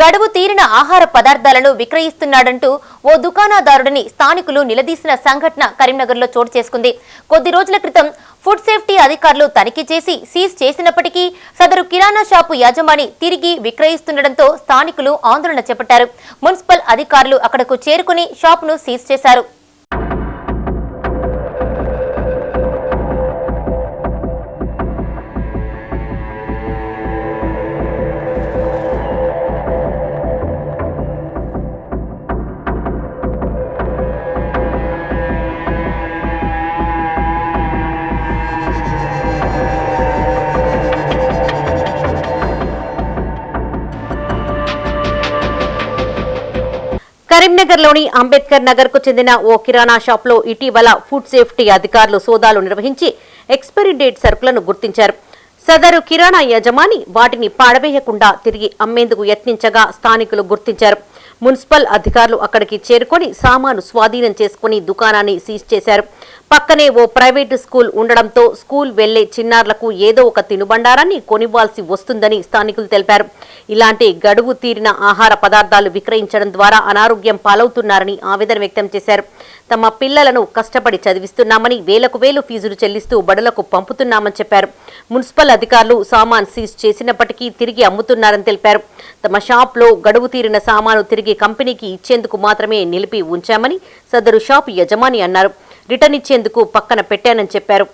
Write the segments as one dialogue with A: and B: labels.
A: గడువు తీరిన ఆహార పదార్థాలను విక్రయిస్తున్నాడంటూ ఓ దుకాణదారుడిని స్థానికులు నిలదీసిన సంఘటన కరీంనగర్లో చోటు చేసుకుంది. కొద్ది రోజుల క్రితం ఫుడ్ సేఫ్టీ అధికారులు తనిఖీ చేసి సీజ్ చేసినప్పటికీ సదరు కిరాణా షాపు యజమాని తిరిగి విక్రయిస్తుండటంతో స్థానికులు ఆందోళన చేపట్టారు. మున్సిపల్ అధికారులు అక్కడకు చేరుకుని షాపును సీజ్ చేశారు. కరీంనగర్లోని అంబేద్కర్ నగర్కు చెందిన ఓ కిరాణా షాప్లో ఇటీవల ఫుడ్ సేఫ్టీ అధికారులు సోదాలు నిర్వహించి ఎక్స్పైరీ డేట్ సరుకులను గుర్తించారు. సదరు కిరాణా యజమాని వాటిని పాడవేయకుండా తిరిగి అమ్మేందుకు యత్నించగా స్థానికులు గుర్తించారు. మున్సిపల్ అధికారులు అక్కడికి చేరుకొని సామాను స్వాధీనం చేసుకుని దుకాణాన్ని సీజ్ చేశారు. పక్కనే ఓ ప్రైవేటు స్కూల్ ఉండడంతో స్కూల్ వెళ్ళే చిన్నారులకు ఏదో ఒక తినుబండారాన్ని కొనివ్వాల్సి వస్తుందని స్థానికులు తెలిపారు. ఇలాంటి గడువు తీరిన ఆహార పదార్థాలు విక్రయించడం ద్వారా అనారోగ్యం పాలవుతున్నారని ఆవేదన వ్యక్తం చేశారు. తమ పిల్లలను కష్టపడి చదివిస్తున్నామని వేలకు వేలు ఫీజులు చెల్లిస్తూ బడులకు పంపుతున్నామని చెప్పారు. మున్సిపల్ అధికారులు సామాన్ సీజ్ చేసినప్పటికీ తిరిగి అమ్ముతున్నారని తెలిపారు. తమ షాప్లో గడువు తీరిన సామాను తిరిగి కంపెనీకి ఇచ్చేందుకు మాత్రమే నిలిపి ఉంచామని సదరు షాప్ యజమాని అన్నారు. రిటర్న్ ఇచ్చేందుకు పక్కన పెట్టానని చెప్పారు.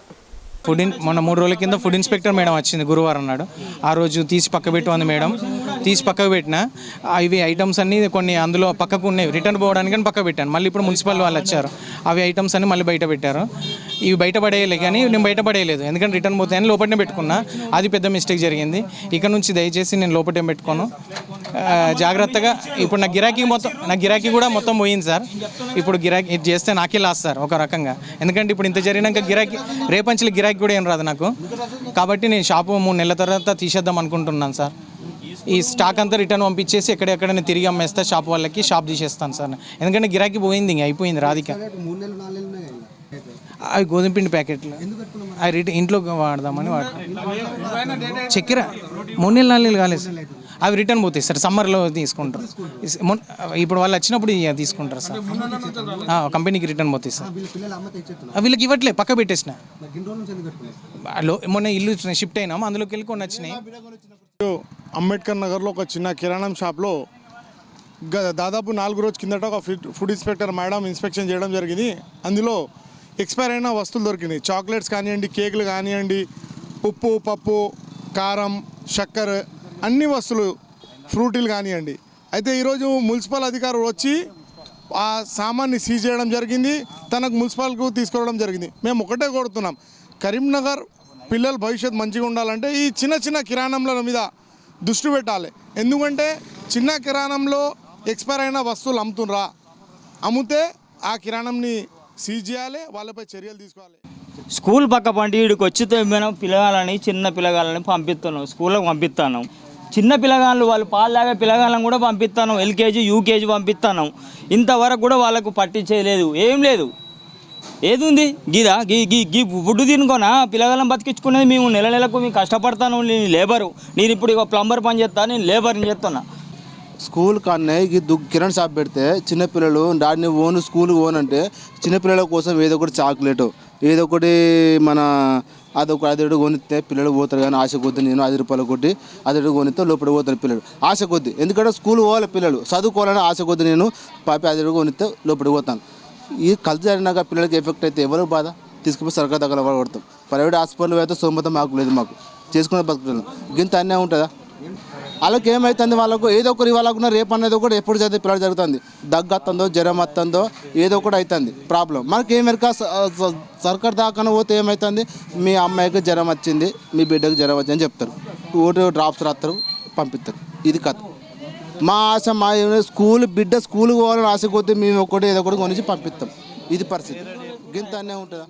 B: ఫుడ్ ఇన్ మొన్న మూడు రోజుల కింద ఫుడ్ ఇన్స్పెక్టర్ మేడం వచ్చింది గురువారం నాడు. ఆ రోజు తీసి పక్క పెట్టుకుంది మేడం. తీసి పక్కకు పెట్టిన అవి ఇవి ఐటమ్స్ అన్ని కొన్ని అందులో పక్కకు ఉన్నాయి రిటర్న్ పోవడానికి పక్క పెట్టాను. మళ్ళీ ఇప్పుడు మున్సిపల్ వాళ్ళు వచ్చారు. అవి ఐటమ్స్ అన్ని మళ్ళీ బయట పెట్టారు. ఇవి బయటపడేయలే కానీ నేను బయటపడేయలేదు ఎందుకంటే రిటర్న్ పోతాయని లోపలనే పెట్టుకున్నా. అది పెద్ద మిస్టేక్ జరిగింది. ఇక్కడ నుంచి దయచేసి నేను లోపటే పెట్టుకోను. జాగ్రత్తగా ఇప్పుడు నా గిరాకీ మొత్తం నా గిరాకీ కూడా మొత్తం పోయింది సార్. ఇప్పుడు గిరాకీ ఇది చేస్తే నాకే లాస్ సార్ ఒక రకంగా. ఎందుకంటే ఇప్పుడు ఇంత జరిగినాక గిరాకీ రేపంచుల గిరాకీ కూడా ఏం రాదు నాకు. కాబట్టి నేను షాపు మూడు నెలల తర్వాత తీసేద్దాం అనుకుంటున్నాను సార్. ఈ స్టాక్ అంతా రిటర్న్ పంపించేసి ఎక్కడెక్కడ తిరిగి అమ్మేస్తా షాప్ వాళ్ళకి షాప్ తీసేస్తాను సార్. ఎందుకంటే గిరాకీ పోయింది ఇంక అయిపోయింది రాధిక. అవి గోధుమ పిండి ప్యాకెట్లు. అవి రిటర్న్ ఇంట్లో వాడదామని వాడతాం చక్కెర మూడు నెలలు నాలుగు నెలలు కాలేదు. సార్ అవి రిటర్న్ పోతాయి సార్ సమ్మర్లో తీసుకుంటారు. ఇప్పుడు వాళ్ళు వచ్చినప్పుడు తీసుకుంటారు సార్. కంపెనీకి రిటర్న్ పోతాయి సార్. వీళ్ళకి ఇవ్వట్లే పక్క పెట్టేసిన. మొన్న ఇల్లు షిఫ్ట్ అయినాం అందులోకి వెళ్ళి కొన్ని వచ్చినాయి.
C: అంబేద్కర్ నగర్లో ఒక చిన్న కిరాణం షాప్లో దాదాపు నాలుగు రోజు కిందట ఒక food food inspector madam inspection చేయడం జరిగింది. అందులో ఎక్స్పైర్ అయిన వస్తువులు దొరికినాయి. చాక్లెట్స్ కానివ్వండి కేకులు కానివ్వండి ఉప్పు పప్పు కారం చక్కెర అన్ని వస్తువులు ఫ్రూటీలు కానివ్వండి. అయితే ఈరోజు మున్సిపల్ అధికారులు వచ్చి ఆ సామాన్ని సీజ్ చేయడం జరిగింది. తనకు మున్సిపాల్కు తీసుకురావడం జరిగింది. మేము ఒకటే కోరుతున్నాం. కరీంనగర్ పిల్లల భవిష్యత్ మంచిగా ఉండాలంటే ఈ చిన్న చిన్న కిరాణంల మీద దృష్టి పెట్టాలి. ఎందుకంటే చిన్న కిరాణంలో ఎక్స్పైర్ అయిన వస్తువులు అమ్ముతుండ్రా. అమ్మితే ఆ కిరాణంని సీజ్ చేయాలి వాళ్ళపై చర్యలు తీసుకోవాలి.
D: స్కూల్ పక్క పంటి వీడికి వచ్చితే మనం పిల్లగాళ్ళని చిన్న పిల్లగాలని పంపిస్తున్నాం. స్కూల్కి పంపిస్తాను చిన్న పిల్లగాళ్ళు వాళ్ళు పాలు తాగే పిల్లగాళ్ళని కూడా పంపిస్తాను ఎల్కేజీ యూకేజీ పంపిస్తాను ఇంతవరకు కూడా వాళ్ళకు పట్టించేయలేదు ఏం లేదు. ఏది ఉంది? గీదా? గీ గీ గీ ఫుడ్ తినుకోనా? పిల్లగాళ్ళని బతికించుకునేది మేము నెల నెలకు మేము కష్టపడతాను. నేను లేబరు. నేను ఇప్పుడు ఇక ప్లంబర్ పని చేస్తాను నేను లేబర్ని చేస్తున్నా.
E: స్కూల్ కాడనే దు కిరణ్ షాప్ పెడితే చిన్నపిల్లలు డాడీని ఓన్ స్కూల్ ఓన్ అంటే చిన్నపిల్లల కోసం ఏదో ఒకటి చాక్లెట్ ఏదో ఒకటి మన అదొక అదొకటి కొనిస్తే పిల్లలు పోతారు కానీ ఆశ కొద్ది నేను ఐదు రూపాయలు కొట్టి అదొకటి కొనిస్తే లోపల పోతారు పిల్లలు. ఆశ కొద్ది. ఎందుకంటే స్కూల్ పోవాలి పిల్లలు. చదువుకోవాలని ఆశ కొద్ది నేను పాపి అది కొనిస్తే లోపలికి పోతాను. ఈ కలిసి జరిగినాక పిల్లలకి ఎఫెక్ట్ అయితే ఎవరు బాధ? తీసుకుపోయి సర్కార్ దగ్గర పడతాం ప్రైవేట్ హాస్పిటల్ అయితే సోమతం మాకు లేదు మాకు. చేసుకునే బతుకుతున్నాం. గింత అన్నీ ఉంటుందా? వాళ్ళకి ఏమవుతుంది వాళ్ళకు ఏదో ఒకటి ఇవ్వాలనుకున్నా రేపు అనేది కూడా ఎప్పుడు చదివి పిల్లలు జరుగుతుంది. దగ్గు వస్తుందో జ్వరం వస్తుందో ఏదో ఒకటి అవుతుంది. ప్రాబ్లం. మనకి ఏం సర్కార్ దాకా పోతే ఏమవుతుంది మీ అమ్మాయికి జ్వరం వచ్చింది మీ బిడ్డకు జ్వరం వచ్చింది అని చెప్తారు. ఓటు డ్రాప్స్ రాస్తారు పంపిస్తారు ఇది కథ. మా ఆశ మా స్కూల్ బిడ్డ స్కూల్కి పోవాలని ఆశ కొద్దీ మేము ఒకటి ఏదో ఒకటి కొనిచ్చి పంపిస్తాం ఇది పరిస్థితి. గింత అనే ఉంటుందా?